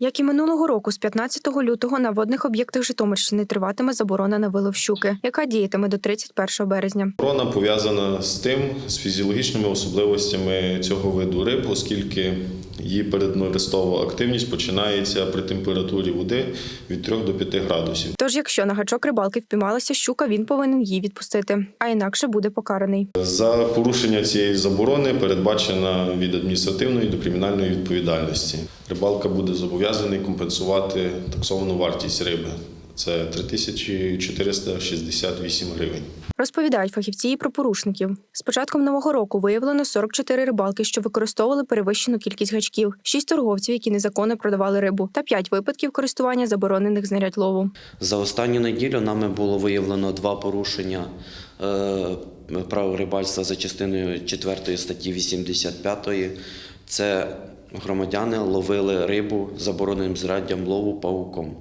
Як і минулого року, з 15 лютого на водних об'єктах Житомирщини триватиме заборона на вилов щуки, яка діятиме до 31 березня. Корона пов'язана з тим, з фізіологічними особливостями цього виду риб, оскільки її переднерестова активність починається при температурі води від 3 до 5 градусів. Тож, якщо на гачок рибалки впіймалася щука, він повинен її відпустити, а інакше буде покараний. За порушення цієї заборони передбачена від адміністративної до кримінальної відповідальності. Рибалка буде зобов'язаний компенсувати таксовану вартість риби. Це 3468 гривень. Розповідають фахівці і про порушників. З початком нового року виявлено 44 рибалки, що використовували перевищену кількість гачків, 6 торговців, які незаконно продавали рибу, та 5 випадків користування заборонених знарядь лову. За останню неділю нами було виявлено два порушення е, прав рибальства за частиною 4 статті 85. Це громадяни ловили рибу забороненим зраддям лову пауком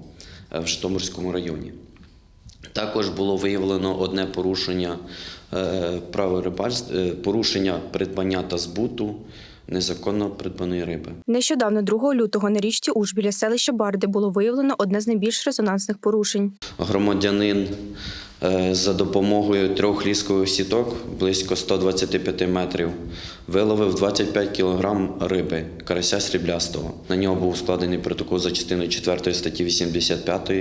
е, в Житомирському районі. Також було виявлено одне порушення е, рибальства, е, порушення придбання та збуту незаконно придбаної риби. Нещодавно, 2 лютого, на річці Уж біля селища Барди було виявлено одне з найбільш резонансних порушень. громадянин за допомогою трьох ліскових сіток близько 125 метрів виловив 25 кг риби карася сріблястого. На нього був складений протокол за частиною 4 статті 85,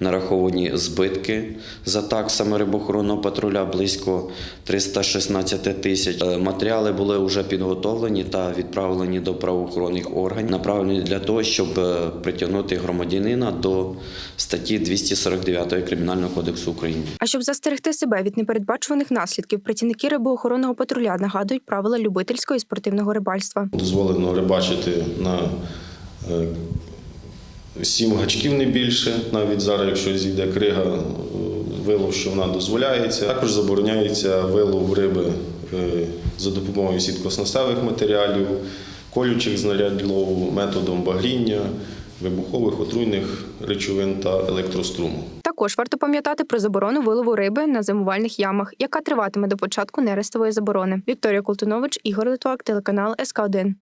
нараховані збитки за таксами рибохоронного патруля близько 316 тисяч. Е, Матеріали були вже підготовлені та відправлені до правоохоронних органів, направлені для того, щоб е, притягнути громадянина до статті 249 Кримінального кодексу України. А щоб застерегти себе від непередбачуваних наслідків, працівники рибоохоронного патруля нагадують правила любительського і спортивного рибальства. Дозволено рибачити на е, сім гачків не більше. Навіть зараз, якщо зійде крига, е, вилов, що вона дозволяється. Також забороняється вилов риби е, за допомогою сіткоснастевих матеріалів, колючих знарядь лову, методом багріння, вибухових отруйних речовин та електроструму. Також варто пам'ятати про заборону вилову риби на зимувальних ямах, яка триватиме до початку нерестової заборони. Вікторія Колтунович, Ігор Литвак, телеканал СК 1